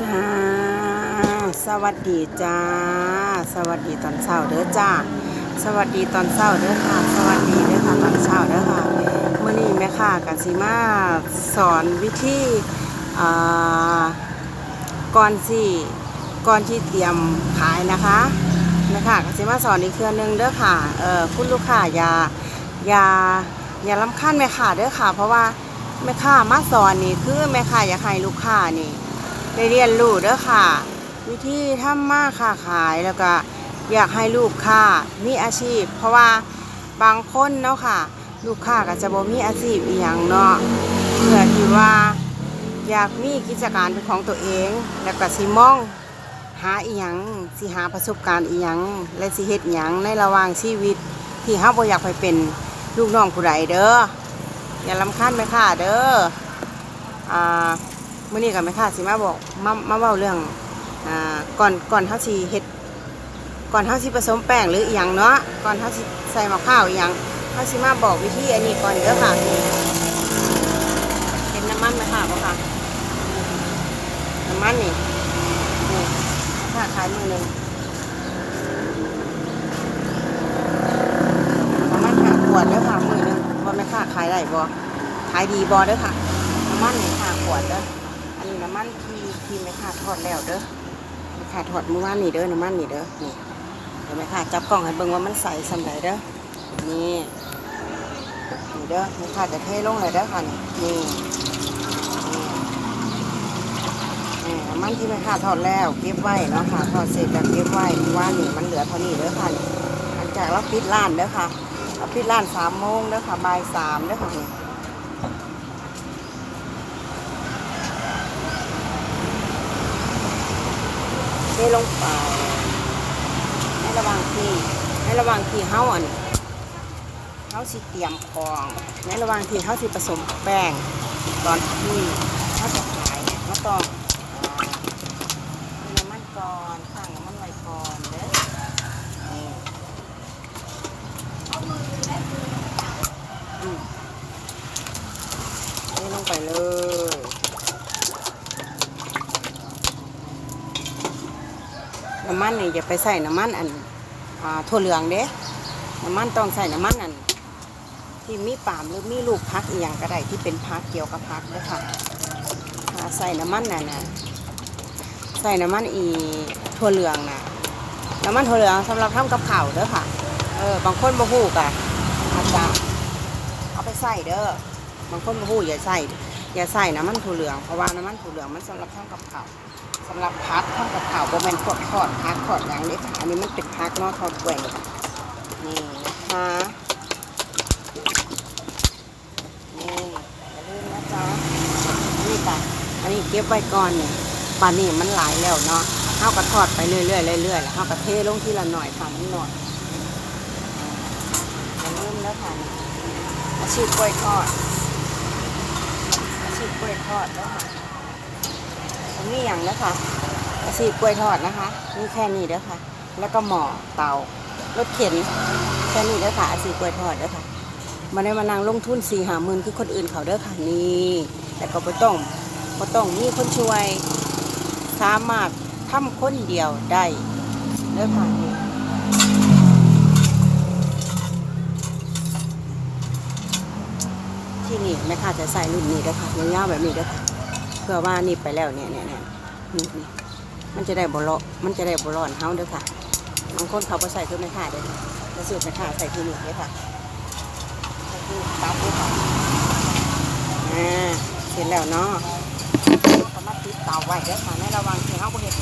จ้า สวัสดีจ้า สวัสดีตอนเช้าเด้อจ้า สวัสดีตอนเช้าเด้อค่ะ สวัสดีเด้อค่ะตอนเช้าเด้อค่ะเมื่อนี้แม่ค่ะกันสิมาสอนวิธีอ่าก่อนสิก่อนที่เตรียมขายนะคะแม่ค่ะกันสิมาสอนอีกเครื่องหนึงเด้อค่ะเออคุณลูกค้าอย่าอย่าอย่าลำคาญแม่ค่ะเด้อค่ะ เพราะว่าแม่ค่ะมาสอนนี่คือแม่ค่ะอยากให้ลูกค้านี่ ได้เรียนรู้เด้อค่ะ วิธีทำมาค้าขายแล้วก็อยากให้ลูกค้ามีอาชีพ เพราะว่าบางคนเนาะค่ะ ลูกค้าก็จะบ่มีอาชีพอีหยังเนาะเพื่อที่ว่าอยากมีกิจการเป็นของตัวเอง แล้วก็สิมองหาอีหยังสิหาประสบการณ์อีหยังและสิเฮ็ดหยังในระหว่างชีวิต ที่เฮาบ่อยากไปเป็นลูกน้องผู้ใดเด้ออย่าลำคาญไปค่ะเด้ออ่า มื่อนี้กับแม่ค่ะสิมาบอกมามาเว้าเรื่องอ่าก่อนก่อนเฮาสิเฮ็ดก่อนเฮาสิผสมแป้งหรืออีหยังเนาะก่อนเฮาสิใส่มะพร้าวอีหยังเฮาสิมาบอกวิธีอันนี้ก่อนเด้อค่ะนี่เห็นน้ำมันไหมค่ะบ่ค่ะน้ำมันนี่นี่ค่ะขายมือหนึ่งน้ำมันค่ะขวดเด้อค่ะมือหนึ่งว่าแม่ค่ะขายได้บ่ขายดีบ่เด้อค่ะน้ำมันนี่ค่ะขวดเด้อำมันทีที่ไม่ขาดทอดแล้วเด้อไม่ขาดทอดเมื่อวานนี่เด้อน้ำมันนี่เด้อนี่เดี๋ยวไม่ขาดจับกล่องให้เบิ่งว่ามันใสสำใดเด้อนี่นี่เด้อไม่ขาดจะเทลงเลยเด้อค่ะนี่นี่น้ำมันที่ไม่ขาดทอดแล้วเก็บไว้เนาะค่ะทอดเสร็จแล้วเก็บไว้เมื่อวานนี่มันเหลือเท่านี้เด้อค่ะหลังจากเราปิดร้านเด้อค่ะเราปิดร้านสามโมงเด้อค่ะบ่ายสามเด้อค่ะนี่ เทลงไปในระหว่างที่ในระหว่างที่เฮาอันเฮาสิเตรียมของในระหว่างที่เฮาสิผสมแป้งตอนที่เฮาจะขายเฮาต้องอ่ามีน้ำมันก่อนข้างน้ำมันไว้ก่อนเด้อนี่อืมเทลงไปเลย นี่อย่าไปใส่น้ำมันอันอถั่วเหลืองเด้น้ำมันต้องใส่น้ำมันอัน ที่มีปามหรือมีลูกพักอีกอย่างก็ได้ที่เป็นพักเกี่ยวกับพักเด้อค่ะใส่น้ำมันน่ะนะใส่น้ำมันอีถั่วเหลืองนะน้ำมันถั่วเหลืองสำหรับทำกับข้าวเด้อค่ะเออบางคนบ่ฮู้กะอาจจะเอาไปใส่เด้อบางคนบ่ฮู้อย่าใส่อย่าใส่น้ำมันถั่วเหลืองเพราะว่าน้ำมันถั่วเหลืองมันสำหรับทำกับข้าว สำหรับพักทอดกับข่าวโบแมนทอดทอดพักทอดอย่างนี้ค่ะ อันนี้มันเป็นพักนาะทอดแกว่งนี่นะคะนี่อย่าลืมนะจ๊ะนี่ค่ะอันนี้เก็บไว้ก่อนเนี่ยปลานี่มันหลายแล้วเนาะเฮาก็ทอดไปเรื่อยๆเรื่อยๆแล้วเฮาก็เทลงทีละหน่อยค่ะมันหน่อยอย่าลืมนะค่ะอาชีพกล้วยทอดอาชีพกล้วยทอดแล้วค่ะ อันนี้อย่างนะคะอาชีพกล้วยทอดนะคะนี่แค่นี้เด้อค่ะ แล้วก็หม้อเตารถเข็นแค่นี้เด้อค่ะอาชีพกล้วยทอดเด้อค่ะมาได้มานั่งลงทุนสี่หาหมื่นคือคนอื่นเขาเด้อค่ะนี่แต่ก็ไม่ต้องไม่ต้องมีคนช่วยสามารถทำคนเดียวได้เด้อค่ะนี่ที่นี่แม่ค้าจะใส่รุ่นนี้เด้อค่ะยาวๆแบบนี้เด้อค่ะ เพื่อว่านี่ไปแล้วเนี่ยเนี่ยเนี่ยนี่นี่มันจะได้บรอมันจะได้บร้อนเฮาเด้อค่ะบางคนเขาไปใส่คือไม่ขาดเลยจะสูตรไม่ขาดใส่ที่นี่เลยค่ะใส่ที่ตับเลยค่ะอ่าเสร็จแล้วเนาะเราก็มาติดเตาไว้เด้อค่ะในระว่างที่เฮาบ่เฮ็ด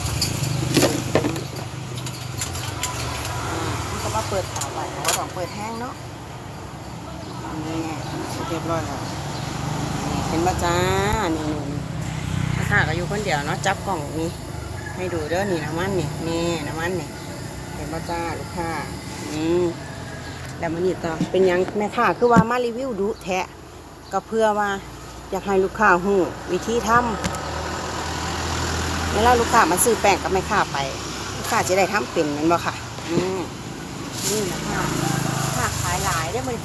อ่ามันก็มาเปิดเตาไว้เพราะว่าต้องเปิดแห้งเนาะนี่เรียบร้อยแล้วเห็นป่ะจ้านี่ ค่ะก็อยู่คนเดียวเนาะจับกล่องนี้ให้ดูเด้อนี่น้ำมันนี่นี่น้ำมันนี่เห็นป่ะจ้าลูกค้าอืมแล้วมันนี่ต่อเป็นยังแม่ค้าคือว่ามารีวิวดูแทะก็เพื่อว่าอยากให้ลูกค้าหูวิธีทำเวลาลูกค้ามาซื้อแป้งกับแม่ค้าไป ลูกค้าจะได้ทำเป็นแมันบ่ค่ะ อืมนี่นะคะค้าขายหลายได้อมัน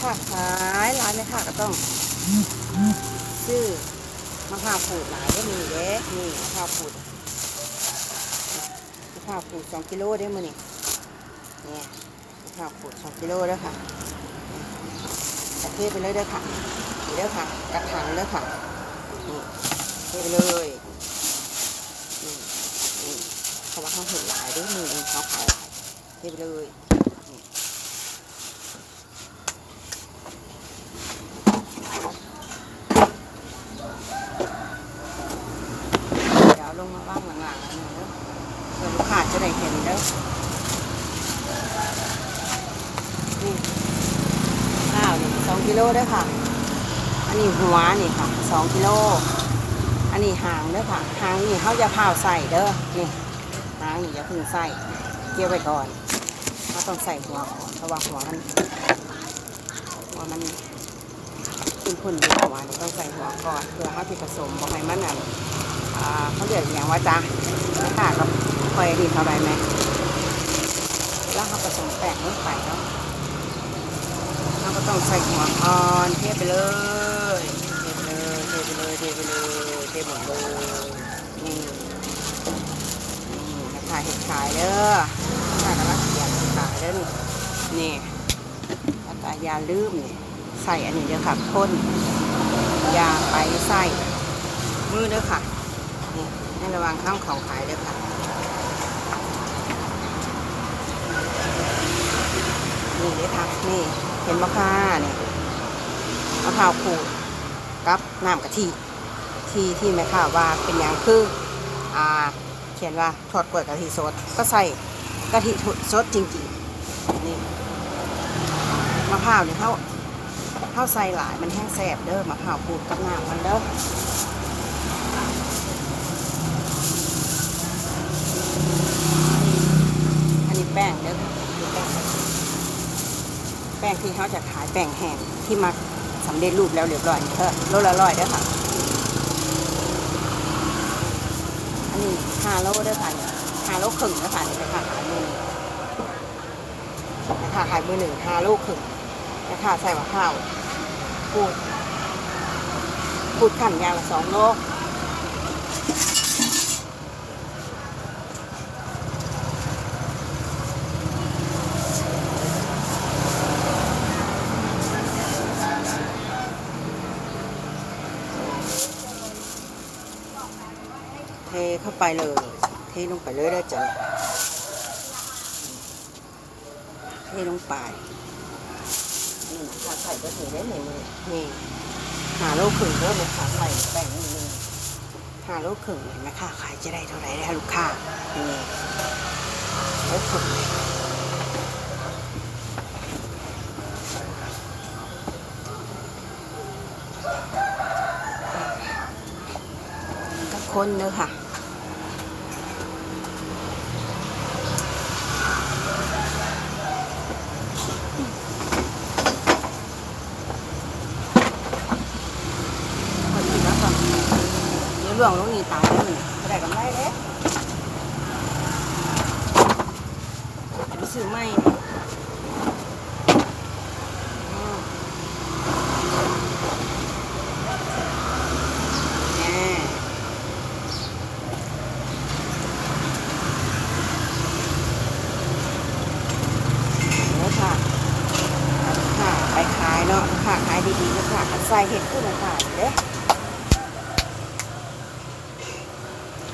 ค้าขายหลายแม่ค้าก็ต้องซื้อ มะพร้าวขูดหลายก็มีเด้นี่มะพร้าวขูดมะพร้าวขูดสองกิโลได้มือนี่เนี่ยมะพร้าวขูดสองกิโลแล้วค่ะจะเทไปเลยเด้อค่ะเด้อค่ะกระถางเด้อค่ะนี่เทไปเลยนี่นี่เพราว่าเขาเห็นหลายด้วยมือนี้เขาขายหลายเทไปเลยนี่ เดี๋ยวเอาลงมาว่างหลังๆอันนี้เด้อเพื่อลูกค้าจะได้เห็นเด้อนี่ข้าวนี่สองกิโลด้อค่ะ อันนี้หัวนี่ค่ะสองกิโล อันนี้หางด้อค่ะ หางนี่เขาจะเผาใส่เด้อ นี่ หางนี่อย่าเพึ่งใส่ เกี่ยวไว้ก่อนเขาต้องใส่หัวก่อนเพราะว่าหัวมัน หัวมันขึ้นพุ่นอยู่หัวนี่ต้องใส่หัวก่อนเพื่อเขาที่ผสมบอกให้มันอะเขาเรียกอย่างว่าจ้าไม่ค่ะกับคอยดีเท่าไรไหมแล้วเขาผสมแป้งลงไปแล้วเรา ก็ต้องใส่หัวอ่อนเทไปเลยเทไปเลยเทไปเลยเทไปเลยเทหมดเลยนี่นี่าคาเห็ดขายเด้อราคากำลังเขียนขายเด้อนี่นี่แล้วก็อยาลืมนี่ใส่อันนี้เด้อค่ะพ่นยาไปใส่มือเด้อค่ะนี่ให้ระวังข้ามเขาขายเด้วยค่ะนี่เลยค่ะนี่ ห็นมะพร้าวนี่ยมะพร้าวขูดกับน้ำกะทิที่ที่แม่ข่าวว่าเป็นอย่างคืออ่าเขียนว่าทอดกล้วยกะทิสดก็ใส่กะทิสดจริงๆนี่มะพร้าวเนี่เขาเขาใส่หลายมันแห้งแสบเด้อมะพร้าวขูดกับน้ำมันเด้ออันนี้แป้งเด้อ แป้งที่เขาจะขายแป้งแห้งที่มาสำเร็จรูปแล้วเรียบร้อยเออโลละร้อยเด้อค่ะ อันนี้ห้าโลเด้อค่ะห้าโลครึ่งเด้อค่ะนี่ราคาขายมือหนึ่งราคาขายมือหนึ่งห้าโลครึ่งราคาใส่ว่าข้าวพูดพูดขันยางละสองโล เทเข้า ไปเลย เทลงไปเลยได้จ้ะเทลงไปนี่ขาไข่ก็เทได้ในมือนี่หาโลครึ่งเริ่มขาไข่แบ่งนิดนึงหาโลครึ่งเห็นไหมค่ะขายจะได้เท่าไหร่ได้ลูกค้านี่โลครึ่งก็คนเนอะค่ะ คนอื่นแล้วก่อน เดี๋ยวลงลงนี่ตายแล้วมันก็ได้กำไรเด้ไปซื้อไม่อืมแน่เด้อค่ะค่ะไปขายเนาะค่ะขายดีๆนะค่ะใส่เห็ดขึ้นมาขายเด้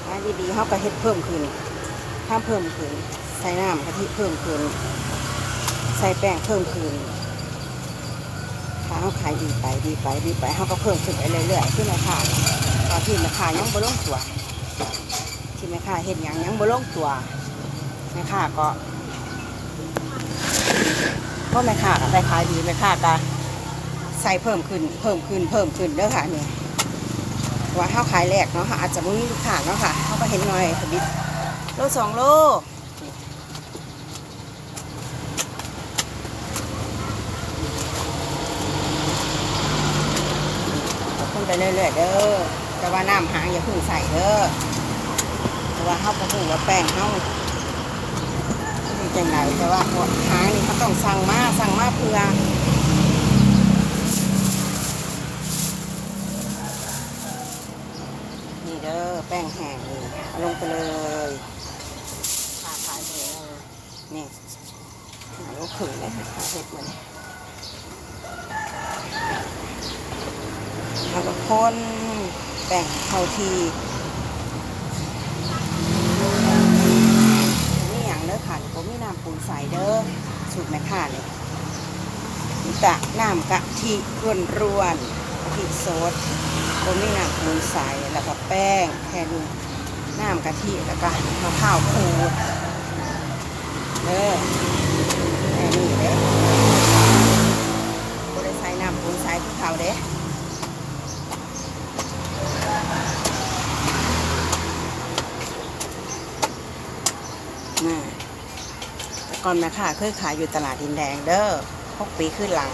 ขาย ดีๆเขาก็เฮ็ดเพิ่มขึ้นถ้าเพิ่มขึ้น ใส่น้ำกะทิเพิ่มขึ้น ใส่แป้งเพิ่มขึ้นถ้าเขาขายดีไปดีไปดีไปเขาก็เพิ่มขึ้นไปเรื่อยๆขึ้นราคาตอนที่ราคายังบ่ลงตัวที่แม่ค้าเห็นอย่างยังบ่ลงตัวแม่ค้าก็เพราะแม่ค้าก็ได้ขายดีแม่ค้าก็ใส่เพิ่มขึ้น เพิ่มขึ้นเพิ่มขึ้นเด้อค่ะเนี่ย ว่าข้าวขายแรกเนาะค่ะอาจจะไม่มีลูกค้าเนาะค่ะเขาก็เห็นหน่อยสบิดโลสองโลขึ้นไปเรื่อยๆเด้อแต่ว่าน้ำหางอย่าพิ่งใส่เด้อแต่ว่าเขาประหูว่าแป้งเขาเป็นจังไรแต่ว่าหัวหางนี่เขาต้องสั่งมาสั่งมาเพื่อ ส แป้งแห้งนี่เอาลงไปเลยขาขายเลยนี่หาลูกขึงเลยขาเห็ดมันแล้วก็คนแป้งเข้าทีนี่อย่างเด้อค่ะผมมีน้ำปูนใสเด้อสูตรแม่ค้าเนี่ยตะน้ำกะทิร่วนร วนๆกะทิสดก็มีน้ำปูนใสแล้วก็แป้งแค่นี้น้ำกะทิแล้วก็มะพร้าวขูดเด้อแค่นี้เด้ก็ได้ใส่น้ำปูนใสที่เขาเด้น่ะแต่ก่อนแม่ค่ะเคยขายอยู่ตลาดดินแดงเด้อหกปีขึ้นหลัง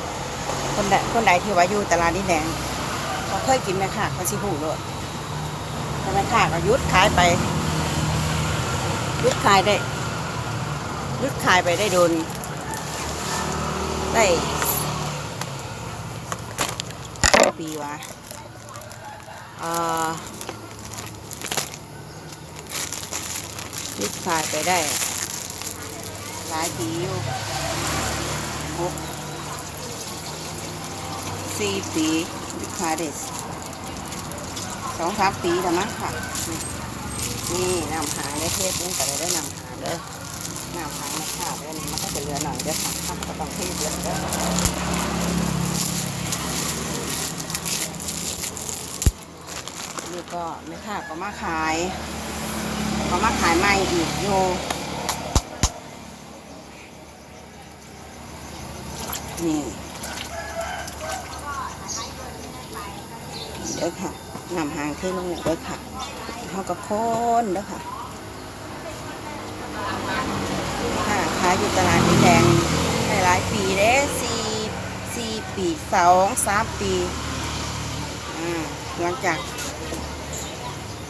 คนใดคนใดที่ว่าอยู่ตลาดดินแดง เคยกินไหมค่ะเขาชิหูเลยแต่ไมค่ะก็หยุดขายไปหยุดขายได้หยุดขายไปได้โดน ได้ปีวะเอ่อหยุดขายไปได้ หลายปีอยู่หกสี่ปีวิคาเดสส องสามปีแล้วมั้งค่ะ นี่นำหางได้เทศนี่ก็เลยได้นำหางเด้อนำหางมาขาดเด้อนี่มันก็จะเหลือหน่อยเด้อค่ะถ้าก็ต้องเทศเยอะเด้อนี่ก็ไม่ค่ะก็มาขาย ก็มาขายใหม่อีกโยนี่เด้อค่ะ นำหางขึ้นลงเด้อค่ะเขาก็โค่นเด้อค่ะค่ะขายอยู่ตลาดดินแดงหลายปีเด้สี่สี่ปีสองสามปีอ่าหลังจาก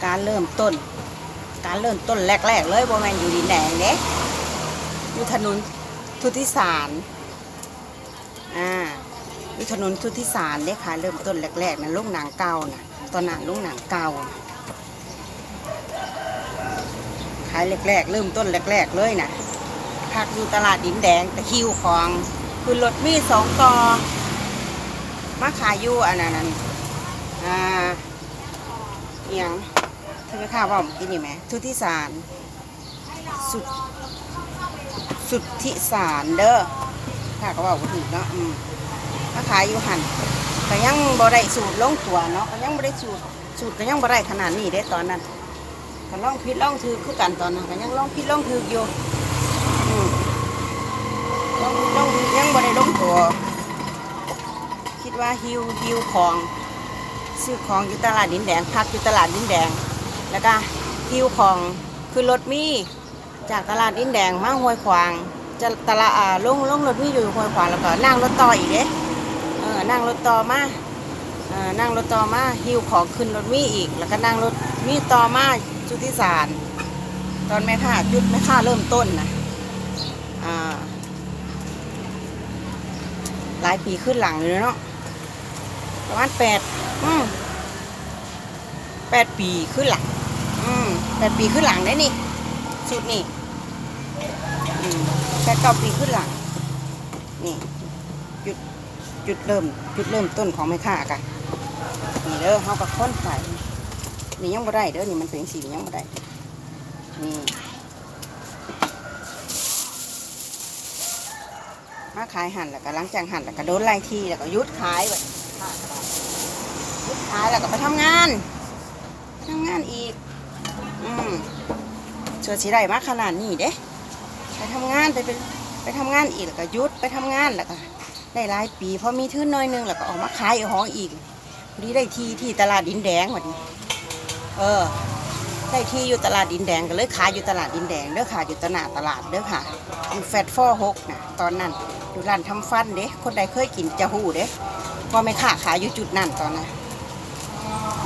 การเริ่มต้น การเริ่มต้นแรก ๆ เลยโบแมนอยู่ดินแดงเด้อยู่ถนนทุติสารอ่าวิถนนทุติสารได้ขายเริ่มต้นแรกๆนะลูกหนังเก่านะ ตอนนั้นลูกหนังเก่าขายแรกๆ เริ่มต้นแรก ๆ เลยนะพักอยู่ตลาดดินแดงตะคิวของคือรถมีสองต่อมาขายอยู่อันนั้นอ่าเอียงที่ไม่ข้าวว่าเมื่อกี้นี่ไหมทุติสารสุดสุดทิสารเด้อค่ะก็บอกว่าถูกเนาะอืมมาขายอยู่หัน ก็ยังบ่ได้สูตรลงตัวเนาะก็ยังบ่ได้สูตรสูตรก็ยังบ่ได้ขนาดนี้เด้ตอนนั้นก็ล่องผิดล่องถือคือกันตอนนั้นก็ยังล่องผิดล่องถืออยู่อืมลองผิดลองถือยังบ่ได้ลงตัว คิดว่าฮิวฮิวของซื้อของอยู่ตลาดดินแดงพักอยู่ตลาดดินแดง แล้วก็ฮิวของคือรถมีจากตลาดดินแดงมาห้วยขวางจะตลาดอ่าลงลงรถมีอยู่ห้วยขวางแล้วก็นั่งรถต่ออีกเด้ นั่งรถต่อมาอนั่งรถต่อมาหิวของขึ้นรถมีอีก แล้วก็นั่งรถมีต่อมาจุดที่สารตอนแม่ค่าจุดแม่ค่าเริ่มต้นนะหลายปีขึ้นหลังเลยเนาะประมาณแปดแปดปีขึ้นหลังแปดปีขึ้นหลังได้นี่สุดนี่แค่เก้าปีขึ้นหลังนี่จุด จุดเริ่มจุดเริ่มต้นของแม่ค้ากันนี่เด้อเขากับค้นใส่นี่ยังบ่ได้เด้อนี่มันเป็นสียังบ่ได้นี่มาขายหั่นแล้วก็หลังจากหั่นแล้วก็โดนไล่ที่แล้วก็หยุดขายแบบหยุดขายแล้วก็ไปทำงานทำงานอีก อืมชื่อสิได้มาขนาดนี้เด้ไปทำงานไปเป็นไปทำงานอีกแล้วก็หยุดไปทำงานแล้วก็ ได้หลายปีพอมีทุนน้อยนึงแล้วก็ออกมาขายเอาของอีกพอดีได้ที่ที่ตลาดดินแดงวันนี้ เออ ได้ที่อยู่ตลาดดินแดงก็เลยขายอยู่ตลาดดินแดงเด้อค่ะอยู่ตลาดตลาดเด้อค่ะอยู่แฟตฟอร์หกนะตอนนั้นอยู่ร้านทำฟันเด้คนใดเคยกินจะหูเด้พอไม่ค่าขายอยู่จุดนั้นตอนนั้น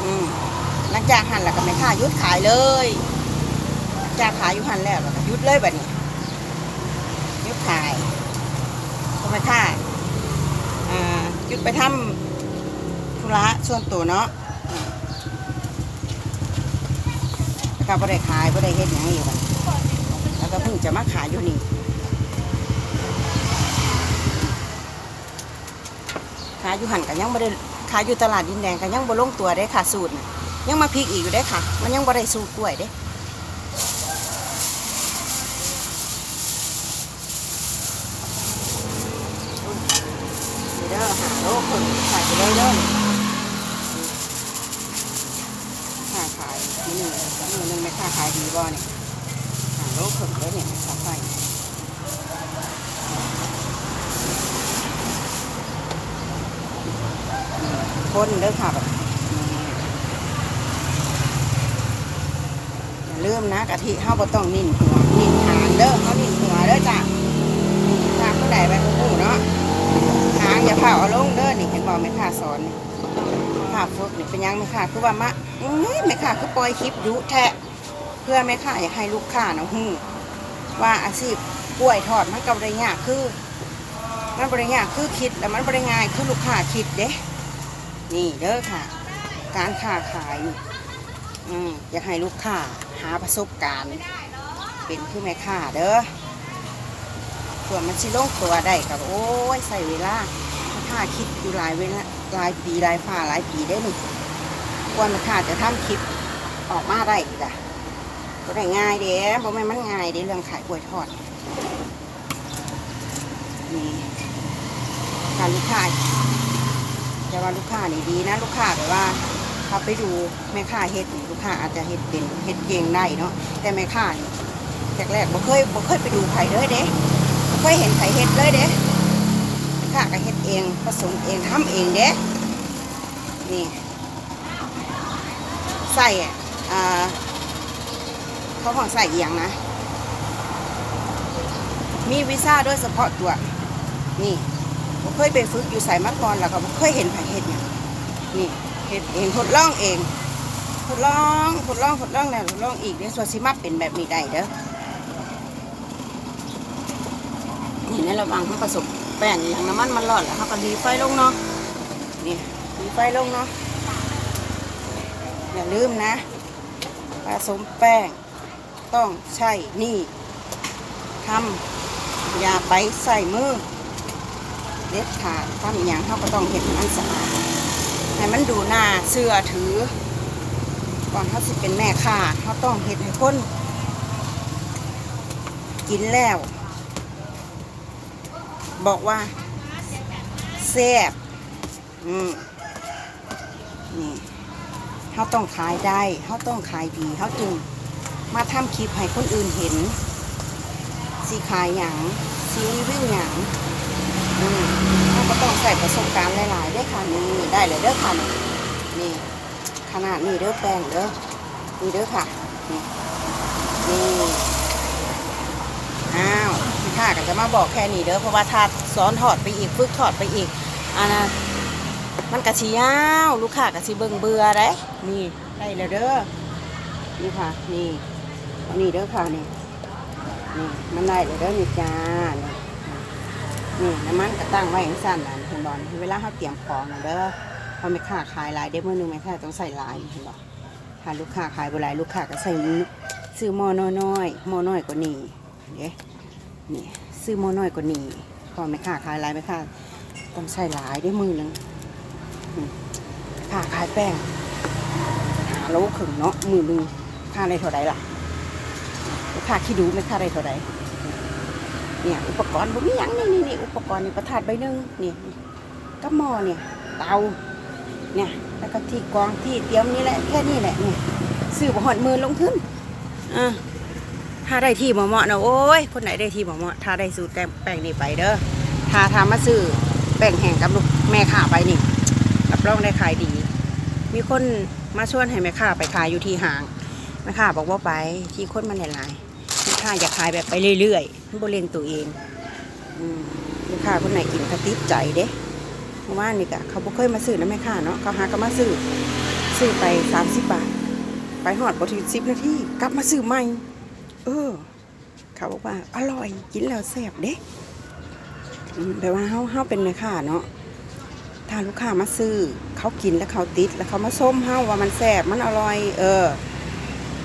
อืมหลังจากหันแล้วก็ไม่ค่าหยุดขายเลยหลังจากขายอยู่หันแล้วแล้วก็หยุดเลยแบบนี้ยุดขายก็ไม่ค่า หยุดไปทำธุระส่วนตัวเนาะก็บ่ได้ขายบ่ได้เฮ็ดหยังอีกแล้วก็เพิ่งจะมาขายอยู่นี่ขายอยู่หันก็ยังบ่ได้ขายอยู่ตลาดดินแดงก็ยังบ่ลงตัวได้ค่ะสูตรยังมาพริกอีกอยู่ได้ค่ะ มันยังบ่ได้สูตรกล้วยเด้ นี่เด้อหาโลคนขายไปเลยเด้อค่าขายนี่หนึ่ง มือหนึ่งไม่ค่าขายดีบ่เนี่ยหาโลคนเลยเนี่ยไม่ค่าไฟคนเด้อค่ะแบบอย่าลืมนะกะทิเฮาบ่ต้องนิ่นหัวนิ่นหางเด้อเฮานิ่นหัวเด้อจ้ะถ้าผู้ใดไปผู้ผู้เนาะหางอย่าเผาเอาลงเด้อนี่เห็นบอกไม่ค่าสอนนี่ค่าฝึกนี่เป็นยังไม่ค่าคือว่ามะอื้อไม่ค่าคือปล่อยคลิปยุแทะ พื่อไม่ค่าอยากให้ลูกค้าเนาะฮู้ว่าอาชีพกล้วยทอดมันก็บริยากคือ มันบริยากคือคิดแล้วมันบริง่ายคือลูกค้าคิดเด้นี่เด้อค่ะ การค้าขายอืมอยากให้ลูกค้าหาประสบการณ์ เป็นคือแม่ค้าเด้อส่วนมันชิลงตัวได้กับโอ้ยใส่เวลาถ้าคิดอยู่หลายเวลาหลายปีหลายฝ่าหลายปีได้นี่กว่ามันค่าจะทำคลิปออกมาได้อีกอะ ก็ได้ง่ายเด้บ่แม่นมันง่ายเด้เรื่องขายกล้วยทอด นี่การลูกค้าจะว่าลูกค้านี่ดีนะ ลูกค้าแบบว่าเขาไปดูแม่ค้าเฮ็ดนี่ลูกค้าอาจจะเฮ็ดเป็นเฮ็ดเก่งได้เนาะแต่แม่ค้านี่แรกๆบ่เคยบ่เคยไปดูไผเลยเด้เคยเห็นไผเฮ็ดเลยเด้ข้าก็เฮ็ดเองผสมเองทำเองเด้นี่ใส่อ่า เขาของใส่เอียงนะ มีวีซ่าโดยเฉพาะตัว นี่ผมเคยไปฝึกอยู่ใส่มาก่อนแล้วก็บ่เคยเห็นไผเฮ็ดเนี่ยนี่เฮ็ดเองทดลองเองทดลองทดลองทดลองแล้วทดลองอีกเดี๋ยส่วนสิมาเป็นแบบนี้ได้เด้อนี่ในระว่างเขาผสมแป้งอย่างน้ำมันมันรอนแล้วเขาก็ดีไฟลงเนาะนี่ดีไฟลงเนาะอย่าลืมนะผสมแป้ง ต้องใช่นี่ทำอย่าไปใส่มือเด็ดขาดทำอย่างเขาก็ต้องเห็นมันสะอาดให้มันดูหน้าเสื้อถือ ก่อนเขาสิเป็นแม่ค้าเขาต้องเห็ดให้คนกินแล้ว บอกว่าแซ่บอืมนี่เขาต้องขายได้เขาต้องขายดีเขาจึง มาทำคลิปให้คนอื่นเห็น สีขายอย่าง สีรีวิวอย่างอืมเขาก็ต้องใส่ประสบการณ์หลายๆได้วยค่ะนี่ได้เลยเด้อค่ะนี่นี่ขนาดนี้เด้อแป้งเด้อนี่เด้อค่ะนี่นี่อ้าวพี่ข้าก็จะมาบอกแค่นี้เด้อเพราะว่าถ้าสอนถอดไปอีก ฝึกถอดไปอีกอันนะมันกะชิยาวลูกค้ากะชิเบิ่งเบื่อได้นี่ได้แล้วเด้อนี่ค่ะ นี่ อานี่เด้อค่ะนี่นี่มันได้แล้วเด้อนี่จ้านี่นี่น้ำมันก็ตั้งไว้อย่างสั้นนะเห็นบอลเวลาเขาเตรียมของนะเด้อพราะไม่ค่าขายหลายเด้อมื่อหนึงไม่ค่าต้องใส่หลายเห็นบอถ้าลูกค้าขายบ่หลายลูกค้าก็ใส่ซื้อหม้อน้อยๆหม้อน้อยกว่านี้เด้นี่ซื้อหม้อน้อยกว่านี้พอไม่ค่าขายหลายไม่ค่าต้องใช้หลายได้มือหนึงค่าขายแป้งหาโลครึ่งเนาะมือหนึงค่าได้เท่าไรล่ะ ค่าขี้ดูไม่ค่าได้เท่าไรเนี่ยอุปกรณ์ผมมีหยังนี่นี่นี่อุปกรณ์นี่ประทัดใบหนึ่งนี่กับหม้อเนี่ยเตาเนี่ยแล้วก็ที่กรองที่เตรียมนี่แหละแค่นี้แหละเนี่ยซื้อบ่หอดมือลงทุนอ่าถ้าได้ที่เหมาะๆนะโอ้ยคนไหนได้ที่เหมาะๆถ้าได้สูตรแป้งแป้งนี่ไปเด้อถ้าทำมาซื้อแป้งแห้งกับลูกแม่ค้าไปนี่รับรองได้ขายดี มีคนมาชวนให้แม่ค้าไปขายอยู่ที่ห้างแม่ค้าบอกว่าไปที่คนมันหลายๆ แม่ค้าอยากขายแบบไปเรื่อยๆมันบริเวณตัวเองลูกค้าคนไหนกินก็ติดใจเด้เพราะว่านี่กะเขาบ่เคยมาซื้อนะแม่ค้าเนาะเขาหาก็มาซื้อซื้อไปสามสิบบาท ไปหอดบถึงสิบนาทีกลับมาซื้อใหม่ เออ เขาบอกว่า อร่อยกินแล้วแซ่บเด้อแปลว่าเฮาเฮาเป็นแม่ค้าเนาะถ้าลูกค้ามาซื้อเขากินแล้วเขาติด แล้วเขามาส้มเฮาว่ามันแซ่บมันอร่อย เออ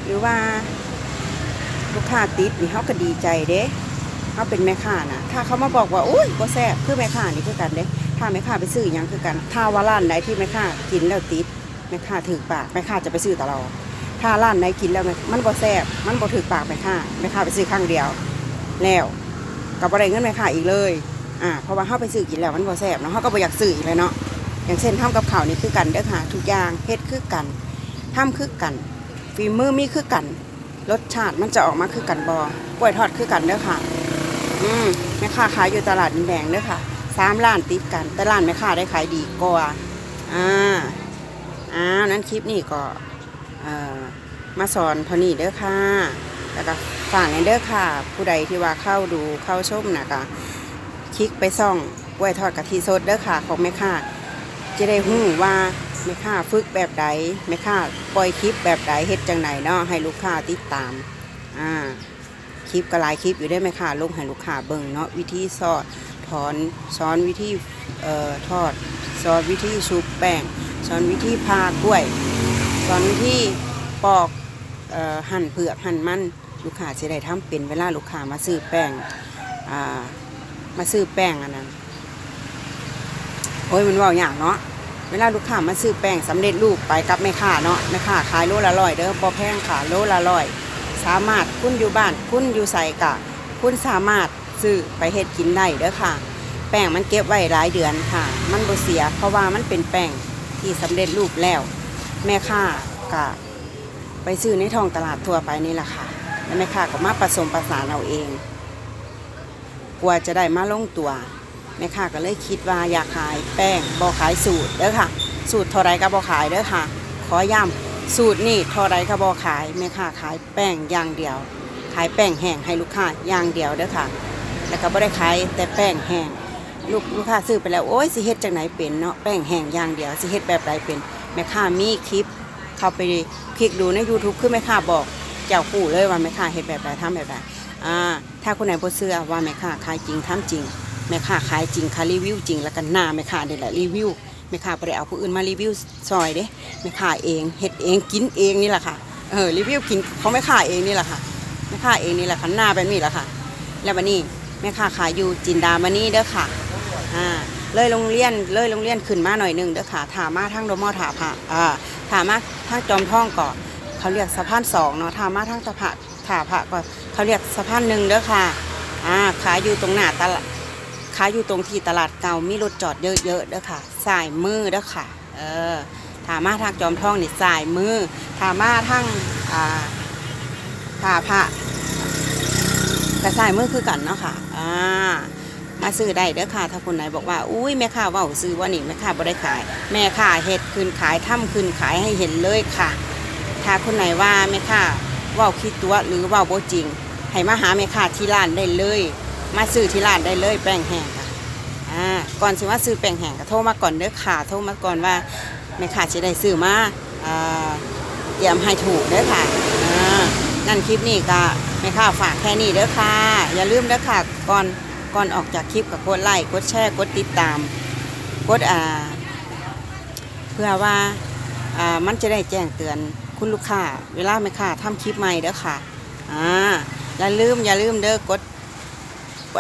หรือว่า ลูกค้าติดนี่เขาก็ดีใจเด้เขาเป็นแม่ค้านะถ้าเขามาบอกว่าอุ้ยบ่แซ่บคือแม่ค้านี่คือกันเด้ถ้าแม่ค้าไปซื้อหยังคือกัน ถ้าว่าร้านไหนที่แม่ค้ากินแล้วติดแม่ค้าถือปากแม่ค้าจะไปซื้อตลอดถ้าร้านไหนกินแล้วมันมันบ่แซ่บมันบ่ถือปากแม่ค้าแม่ค้าไปซื้อครั้งเดียว แล้วก็บ่ได้เงินแม่ค้าอีกเลยอ่าเพราะว่าเฮาไปซื้อกินแล้วมันบ่แซ่บเนาะเฮาก็บ่อยากซื้ออีกเลยเนาะอย่างเช่นทำกับข้าวนี่คือกันเด้อค่ะทุกอย่างเฮ็ดคือกันทำคือกันฝีมือมีคือกัน รสชาติมันจะออกมาคือกันบ่กล้วยทอดคือกันเด้อค่ะ อืมแม่ค้าขายอยู่ตลาดดินแดงเด้อค่ะสามร้านติดกัน แต่ร้านแม่ค้าได้ขายดีกว่าอ่าอ้าวนั้นคลิปนี้ก็เอ่อมาสอนเท่านี้เด้อค่ะแล้วก็ฝากในเด้อค่ะ ผู้ใดที่ว่าเข้าดูเข้าชมนะก็คลิกไปซ่องกล้วยทอดกะทิสดเด้อค่ะของแม่ค้าจะได้หู้ว่า แม่ค้าฝึกแบบใดแม่ค้าปล่อยคลิปแบบใดเฮ็ดจังไหนเนาะให้ลูกค้าติดตามอ่าคลิปก็หลายคลิปอยู่ได้ไหมค่ะลงให้ลูกค้าเบิ่งเนาะวิธีสอดถอนสอนวิธีเอ่อทอดสอนวิธีชุบแป้งสอนวิธีพากล้วย สอนวิธีปอกเอ่อหั่นเผือกหั่นมันลูกค้าจะได้ทำเป็นเวลาลูกค้ามาซื้อแป้งอ่ามาซื้อแป้งอันนั้นโอ้ยมันว่าอย่างเนาะ เวลาลูกค้ามาซื้อแป้งสำเร็จรูปไปกับแม่ค้าเนาะแม่ค้าขายโลละร้อยเด้อบ่แพงค่ะโลละร้อยสามารถคุณอยู่บ้านคุณอยู่ใส่กะ คุณสามารถซื้อไปเฮ็ดกินได้เด้อค่ะ แป้งมันเก็บไว้หลายเดือนค่ะ มันบ่เสียเพราะว่ามันเป็นแป้งที่สำเร็จรูปแล้ว แม่ค้ากะไปซื้อในท้องตลาดทั่วไปนี่แหละค่ะแล้วแม่ค้าก็มาผสมประสานเอาเองกว่าจะได้มาลงตัว แม่ค้าก็เลยคิดว่าอยากขายแป้งบ่ขายสูตรเด้อค่ะ สูตรเท่าไรก็บ่ขายเด้อค่ะ ขอย้ำสูตรนี่เท่าไรก็บ่ขายแม่ค้าขายแป้งอย่างเดียว ขายแป้งแห้งให้ลูกค้าอย่างเดียวเด้อค่ะ แล้วก็บ่ได้ขายแต่แป้งแห้งลูกลูกค้าซื้อไปแล้วโอ้ยสิเฮ็ดจังไหนเป็นเนาะแป้งแห้งอย่างเดียวสิเฮ็ดแบบใดเป็นแม่ค้ามีคลิป เข้าไปคลิกดูใน YouTube คือแม่ค้าบอกเจ้าปู่เลยว่าแม่ค้าเฮ็ดแบบใดทำแบบใดอ่าถ้าคนไหนบ่เชื่อว่าแม่ค้าขายจริงทำจริง แม่ค้าขายจริงค่ะรีวิวจริงแล้วกันหน้าแม่ค้านี่แหละรีวิวแม่ค้าได้เอาผู้อื่นมารีวิวซอยเด้แม่ค้าเองเฮ็ดเองกินเองนี่แหละค่ะเออรีวิวกินของแม่ค้าเองนี่แหละค่ะแม่ค้าเองนี่แหละค่ะหน้าแบบนี้แหละค่ะ แล้ววันนี้แม่ค้าขายอยู่จินดามณีเด้อค่ะอ่าเลยโรงเรียนเลยโรงเรียนขึ้นมาหน่อยหนึงเด้อค่ะถามมาทางโดมอถาพะอ่าถามมาทางจอมท่องก่อนเขาเรียกสะพานสองเนาะถามมาทางสะพานถาพะก็เขาเรียกสะพานหนึ่งเด้อค่ะอ่าขายอยู่ตรงหน้าตลาด ขายอยู่ตรงที่ตลาดเก่ามีรถจอดเยอะๆเด้อค่ะสายมือเด้อค่ะ เออถามาทางจอมทองนี่สายมือถามาทางอ่าถาพระกระสายมือคือกันเนาะค่ะอ่ามาซื้อได้เด้อค่ะ ถ้าคนไหนบอกว่า อุ้ยแม่ค้าว่าซื้อว่านี่แม่ค้าบ่ได้ขาย แม่ค้าเฮ็ดคืนขายถ้ำคืนขายให้เห็นเลยค่ะ ถ้าคนไหนว่าแม่ค้าว่าคิดตัวหรือว่าบ่จริง ให้มาหาแม่ค้าที่ร้านได้เลย มาซื้อที่ร้านได้เลยแป้งแห้งค่ะอ่าก่อนสิว่าซื้อแป้งแห้งก็โทรมาก่อนเด้อค่ะโทรมาก่อนว่าแม่ค้าจะได้ซื้อมาอ่าเตรียมให้ถูกเด้อค่ะอ่านั่นคลิปนี้ก็แม่ค้าฝากแค่นี้เด้อค่ะ อย่าลืมเด้อค่ะก่อนก่อนออกจากคลิปก็กดไลค์กดแชร์กดติดตามกดอ่าเพื่อว่าอ่ามันจะได้แจ้งเตือนคุณลูกค้าเวลาแม่ค้าทำคลิปใหม่เด้อค่ะอ่าอย่าลืมอย่าลืมเด้อกด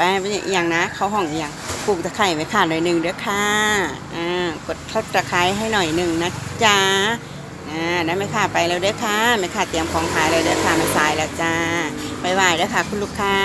อ้เป็นอย่างนะเขาห้องอย่างปลูกตะไคร่ไว้ค่ะหน่อยหนึ่งเด้อค่ะอ่ากดทับตะไคร้ให้หน่อยหนึ่งนะจ๊ะอ่าได้ไหมค่ะไปแล้วเด้อค่ะไม่ค่ะเตรียมของขายเลยเด้อค่ะมาสายแล้วจ้าบ๊ายบายเด้อค่ะคุณลูกค้า